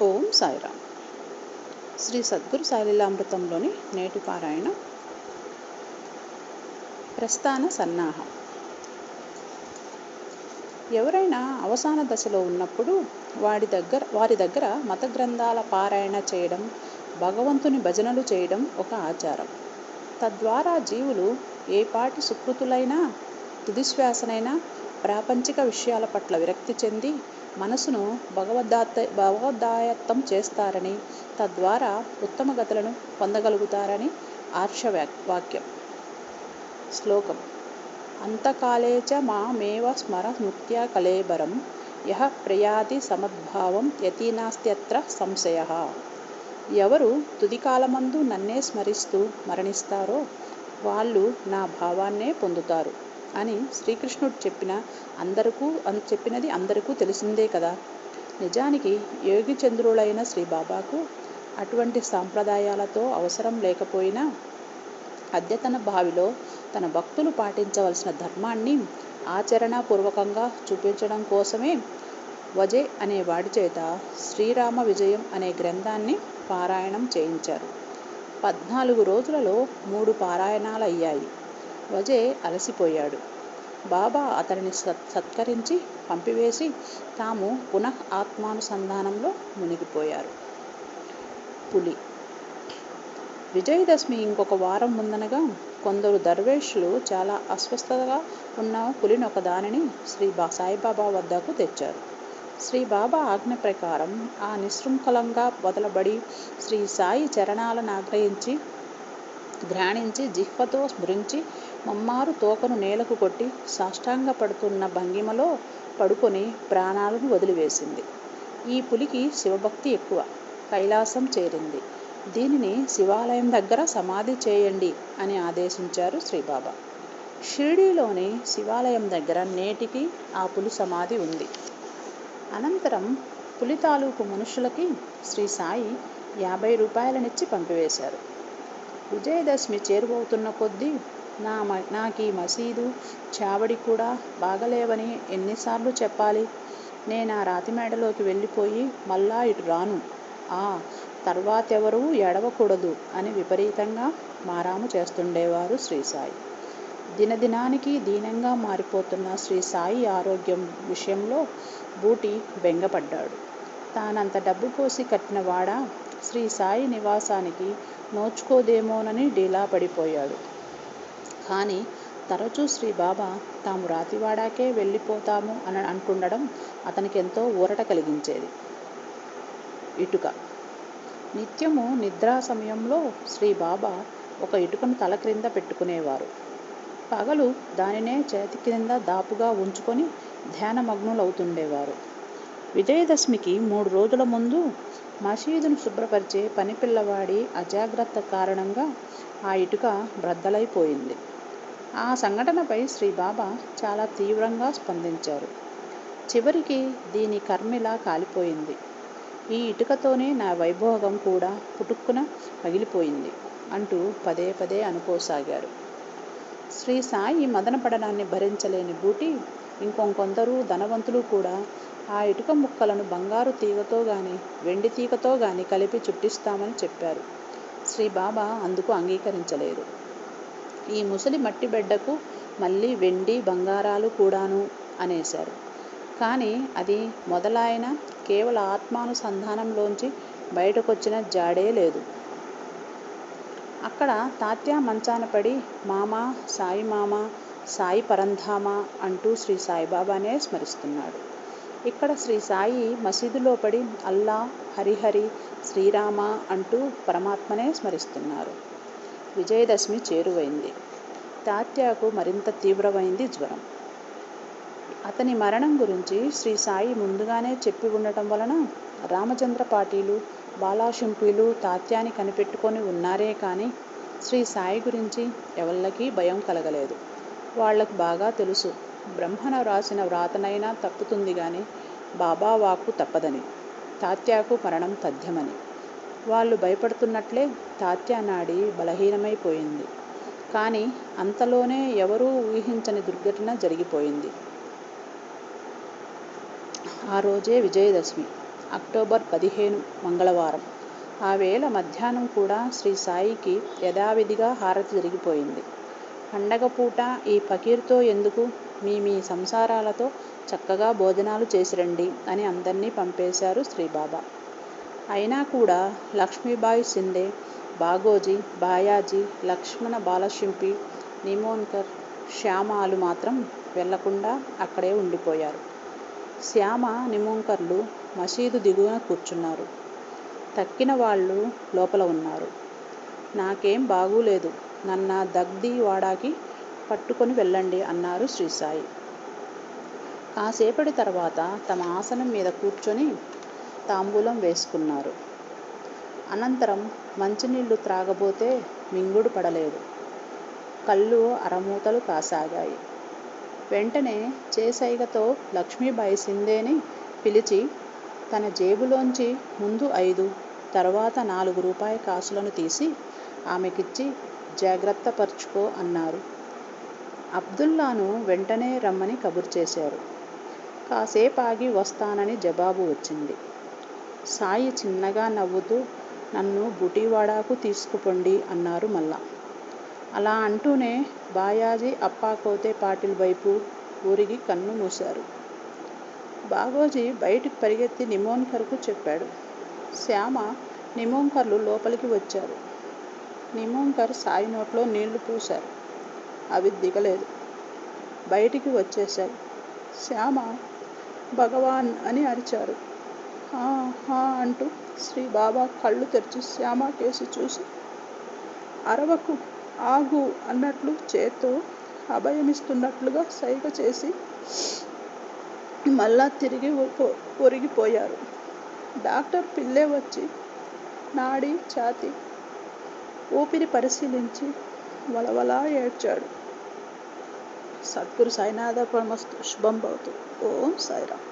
ఓం సాయిరామ్. శ్రీ సద్గురు సాయిలీలామృతంలోని నేటి పారాయణ. ప్రస్థాన సన్నాహం. ఎవరైనా అవసాన దశలో ఉన్నప్పుడు వాడి దగ్గర వారి దగ్గర మత గ్రంథాల పారాయణ చేయడం భగవంతుని భజనలు చేయడం ఒక ఆచారం. తద్వారా జీవులు ఏ పాటి సుకృతులైనా తుదిశ్వాసనైనా ప్రాపంచిక విషయాల పట్ల విరక్తి చెంది మనసును భగవద్దాత భగవద్దాయత్తం చేస్తారని తద్వారా ఉత్తమ గతులను పొందగలుగుతారని ఆర్ష వాక్యం. శ్లోకం. అంతకాలే చ మామేవ స్మర నృత్య కలేబరం యహ ప్రయాతి సమద్భావం యతీనాస్త్యత్ర సంశయ. ఎవరు తుదికాలమందు నన్నే స్మరిస్తూ మరణిస్తారో వాళ్ళు నా భావాన్నే పొందుతారు. అని శ్రీకృష్ణుడు చెప్పిన అందరికీ చెప్పినది అందరికీ తెలిసిందే కదా. నిజానికి యోగి చంద్రులైన శ్రీ బాబాకు అటువంటి సాంప్రదాయాలతో అవసరం లేకపోయినా అద్యతన భావిలో తన భక్తులు పాటించవలసిన ధర్మాన్ని ఆచరణపూర్వకంగా చూపించడం కోసమే వజే అనే వాడి చేత శ్రీరామ విజయం అనే గ్రంథాన్ని పారాయణం చేయించారు. పద్నాలుగు రోజులలో మూడు పారాయణాలు అయ్యాయి వజే అలసిపోయాడు. బాబా అతనిని సత్కరించి పంపివేసి తాము పునః ఆత్మానుసంధానంలో మునిగిపోయారు. పులి. విజయదశమి ఇంకొక వారం ముందనగా కొందరు దర్వేషులు చాలా అస్వస్థతగా ఉన్న పులిని ఒక దానిని శ్రీ బా సాయిబాబా వద్దకు తెచ్చారు. శ్రీ బాబా ఆజ్ఞ ప్రకారం ఆ నిశృంఖలంగా వదలబడి శ్రీ సాయి చరణాలను ఆగ్రహించి ఘ్రాణించి జిహ్వతో స్మరించి మమ్మారు తోకను నేలకు కొట్టి సాష్టాంగ పడుతున్న భంగిమలో పడుకొని ప్రాణాలను వదిలివేసింది. ఈ పులికి శివభక్తి ఎక్కువ. కైలాసం చేరింది. దీనిని శివాలయం దగ్గర సమాధి చేయండి అని ఆదేశించారు శ్రీబాబా. షిరిడీలోని శివాలయం దగ్గర నేటికి ఆ పులి సమాధి ఉంది. అనంతరం పులి తాలూకు మనుషులకి శ్రీ సాయి యాభై రూపాయలనిచ్చి పంపివేశారు. విజయదశమి చేరువవుతున్న కొద్దీ నా నాకు ఈ మసీదు చావడి కూడా బాగలేవని ఎన్నిసార్లు చెప్పాలి. నేను ఆ రాతి మేడలోకి వెళ్ళిపోయి మళ్ళా ఇటు రాను. ఆ తర్వాతెవరూ ఎడవకూడదు అని విపరీతంగా మారాము చేస్తుండేవారు శ్రీ సాయి. దినదినానికి దీనంగా మారిపోతున్న శ్రీ సాయి ఆరోగ్యం విషయంలో బూటి బెంగపడ్డాడు. తానంత డబ్బు పోసి కట్టిన వాడ శ్రీ సాయి నివాసానికి నోచుకోదేమోనని డీలా పడిపోయాడు. కానీ తరచూ శ్రీ బాబా తాము రాతివాడాకే వెళ్ళిపోతాము అని అంటుండడం అతనికి ఎంతో ఊరట కలిగించేది. ఇటుక. నిత్యము నిద్రా సమయంలో శ్రీ బాబా ఒక ఇటుకను తల క్రింద పెట్టుకునేవారు. పగలు దానినే చేతి క్రింద దాపుగా ఉంచుకొని ధ్యానమగ్నులవుతుండేవారు. విజయదశమికి మూడు రోజుల ముందు మసీదును శుభ్రపరిచే పనిపిల్లవాడి అజాగ్రత్త కారణంగా ఆ ఇటుక బ్రద్దలైపోయింది. ఆ సంఘటనపై శ్రీ బాబా చాలా తీవ్రంగా స్పందించారు. చివరికి దీని కర్మిలా కాలిపోయింది. ఈ ఇటుకతోనే నా వైభోగం కూడా పుటుక్కున పగిలిపోయింది అంటూ పదే పదే అనుకోసాగారు. శ్రీ సాయి మదనపడడాన్ని భరించలేని బూటి ఇంకొంకొందరు ధనవంతులు కూడా ఆ ఇటుక ముక్కలను బంగారు తీగతో గాని వెండి తీగతో గాని కలిపి చుట్టిస్తామని చెప్పారు. శ్రీ బాబా అందుకు అంగీకరించలేదు. ఈ ముసలి మట్టి బిడ్డకు మళ్ళీ వెండి బంగారాలు కూడాను అనేశారు. కానీ అది మొదలైన కేవల ఆత్మానుసంధానంలోంచి బయటకొచ్చిన జాడే లేదు. అక్కడ తాత్యా మంచాన పడి మామ సాయి మామ సాయి పరంధామ అంటూ శ్రీ సాయిబాబానే స్మరిస్తున్నాడు. ఇక్కడ శ్రీ సాయి మసీదులో పడి అల్లా హరిహరి శ్రీరామ అంటూ పరమాత్మనే స్మరిస్తున్నారు. విజయదశమి చేరువైంది. తాత్యాకు మరింత తీవ్రమైంది జ్వరం. అతని మరణం గురించి శ్రీ సాయి ముందుగానే చెప్పి ఉండటం వలన రామచంద్ర పాటీలు బాలాశింపీలు తాత్యాని కనిపెట్టుకొని ఉన్నారే కానీ శ్రీ సాయి గురించి ఎవళ్ళకి భయం కలగలేదు. వాళ్ళకు బాగా తెలుసు. బ్రహ్మణ వ్రాసిన వ్రాతనైనా తప్పుతుంది కానీ బాబా వాక్కు తప్పదని. తాత్యాకు మరణం తథ్యమని. వాళ్ళు భయపడుతున్నట్లే తాత్యా నాడి బలహీనమైపోయింది. కానీ అంతలోనే ఎవరూ ఊహించని దుర్ఘటన జరిగిపోయింది. ఆ రోజే విజయదశమి అక్టోబర్ పదిహేను మంగళవారం. ఆ వేళ మధ్యాహ్నం కూడా శ్రీ సాయికి యథావిధిగా హారతి జరిగిపోయింది. పండగ పూట ఈ ఫకీర్తో ఎందుకు? మీ మీ సంసారాలతో చక్కగా భోజనాలు చేసిరండి అని అందరినీ పంపేశారు శ్రీబాబా. అయినా కూడా లక్ష్మీబాయి సిందే బాగోజీ బాయాజీ లక్ష్మణ బాలశింపి నిమోన్కర్ శ్యామాలు మాత్రం వెళ్ళకుండా అక్కడే ఉండిపోయారు. శ్యామ నిమోంకర్లు మసీదు దిగువన కూర్చున్నారు. తక్కిన వాళ్ళు లోపల ఉన్నారు. నాకేం బాగూలేదు. నన్న దగ్ది వాడాకి పట్టుకొని వెళ్ళండి అన్నారు శ్రీసాయి. కాసేపటి తర్వాత తమ ఆసనం మీద కూర్చొని తాంబూలం వేసుకున్నారు. అనంతరం మంచినీళ్ళు త్రాగబోతే మింగుడు పడలేదు. కళ్ళు అరమూతలు కాసాగాయి. వెంటనే చేసైగతో లక్ష్మీబాయి సిందేని పిలిచి తన జేబులోంచి ముందు ఐదు తర్వాత నాలుగు రూపాయ కాసులను తీసి ఆమెకిచ్చి జాగ్రత్త పరుచుకో అన్నారు. అబ్దుల్లాను వెంటనే రమ్మని కబురు చేశారు. కాసేపు ఆగి వస్తానని జవాబు వచ్చింది. సాయి చిన్నగా నవ్వుతూ నన్ను బుటివాడాకు తీసుకుపొండి అన్నారు మళ్ళా అలా అంటూనే బాయాజీ అప్పాకోతే పాటిల్ వైపు ఊరిగి కన్ను మూశారు. బాగోజీ బయటికి పరిగెత్తి నిమోన్కర్కు చెప్పాడు. శ్యామ నిమోంకర్లు లోపలికి వచ్చారు. నిమోంకర్ సాయి నోట్లో నీళ్ళు పూశారు. అవి దిగలేదు. బయటికి వచ్చేశాయి. శ్యామ భగవాన్ అని అరిచారు. "హా, అంటూ శ్రీ బాబా కళ్ళు తెరిచి శ్యామ కేసి చూసి అరవకు ఆగు అన్నట్లు చేత్తో అభయమిస్తున్నట్లుగా సైగ చేసి మళ్ళా తిరిగి ఒ- ఒరిగిపోయారు. డాక్టర్ పిల్లే వచ్చి నాడి ఛాతి ఊపిరి పరిశీలించి వలవలా ఏడ్చాడు. సద్గురు సాయినాథ పరమస్తు శుభం భవతు. ఓం సాయిరామ్.